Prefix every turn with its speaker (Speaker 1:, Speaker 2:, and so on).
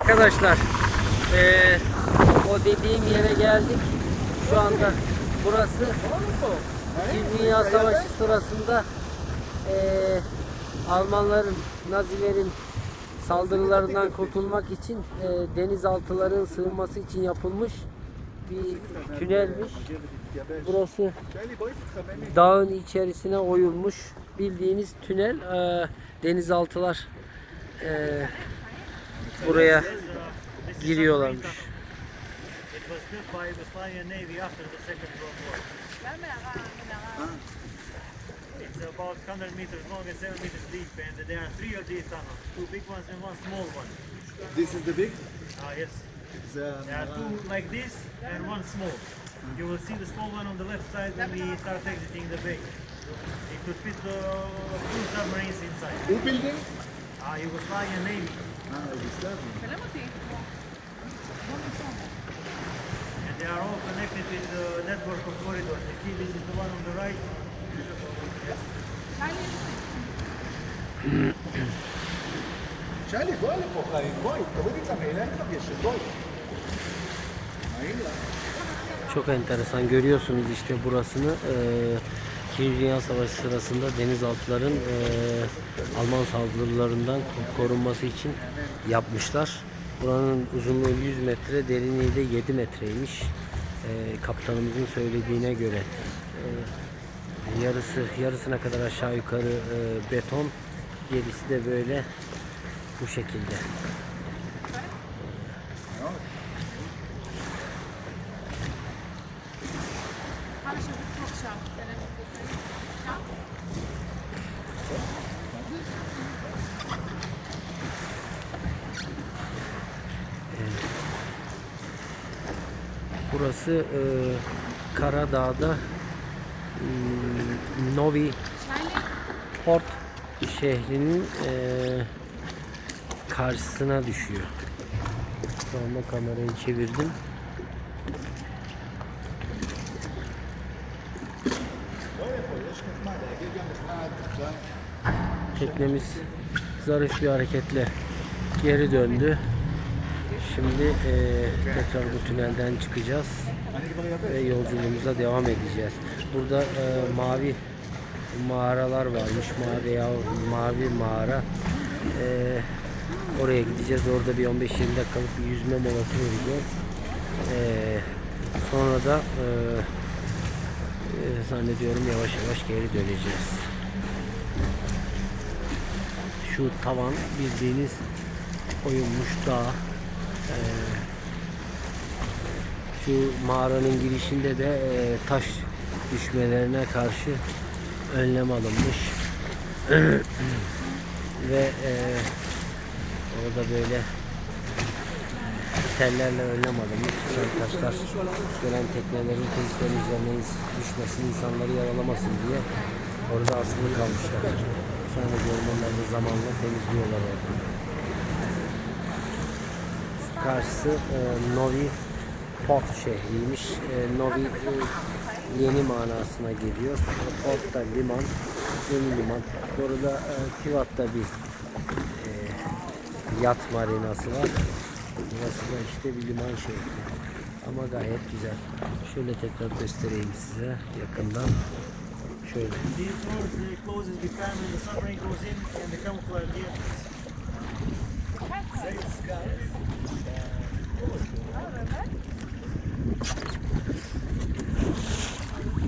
Speaker 1: Arkadaşlar eee, o dediğim yere geldik. Şu anda burası İkinci Dünya Savaşı sırasında eee, Almanların, Nazilerin saldırılarından kurtulmak için eee, denizaltıların sığınması için yapılmış bir tünelmiş. Burası dağın içerisine oyulmuş bildiğiniz tünel. Eee, denizaltılar eee, buraya giriyorlarmış.
Speaker 2: It was built by Navy after the Second World War. It's about 100 meters long and 7 meters deep, and there are three of these tunnels, two big ones and one small one.
Speaker 3: This is the big.
Speaker 2: Ah, yes.
Speaker 3: The,
Speaker 2: There are two like this and one small. You will see the small one on the left side when we start exiting the bay. It could fit uh, two submarines inside.
Speaker 3: who building?
Speaker 2: Ah, Yugoslavian Navy.
Speaker 3: Ah, Yugoslavia.
Speaker 2: And they are all connected with the network of corridors. You see, this is the one on the right. Yes.
Speaker 3: Charlie, בואי לפה חיים, בואי, תורידי את המעיל, אין לגשת, בואי. מעילה.
Speaker 1: Çok enteresan görüyorsunuz işte burasını. Ee, İkinci Dünya Savaşı sırasında denizaltıların ee, Alman saldırılarından korunması için yapmışlar. Buranın uzunluğu 100 metre, derinliği de 7 metreymiş. Ee, kaptanımızın söylediğine göre. Ee, yarısı yarısına kadar aşağı yukarı ee, beton, gerisi de böyle bu şekilde. Burası e, Karadağ'da m, Novi? Port şehrinin e, karşısına düşüyor. Şu anda kamerayı çevirdim. Teknemiz zarif bir hareketle geri döndü. Şimdi e, tekrar bu tünelden çıkacağız ve yolculuğumuza devam edeceğiz. Burada e, mavi mağaralar varmış. Mavi ya mavi mağara. E, oraya gideceğiz. Orada bir 15-20 dakikalık bir yüzme molası vereceğiz. E, sonra da e, e, zannediyorum yavaş yavaş geri döneceğiz. Şu tavan bildiğiniz oyulmuş dağ. Ee, şu mağaranın girişinde de e, taş düşmelerine karşı önlem alınmış. Ve e, orada böyle tellerle önlem alınmış. Düşen taşlar gelen teknelerin turistlerin üzerine düşmesin, insanları yaralamasın diye orada asılı kalmışlar. Sonra ormanlarını zamanla temizliyorlar orada. Karşısı e, Novi Port şehriymiş. E, Novi e, yeni manasına geliyor. Port da liman, yeni liman. Burada e, Tivat'ta bir e, yat marinası var. Burası da işte bir liman şehri. Ama gayet güzel. Şöyle tekrar göstereyim size yakından. Şöyle.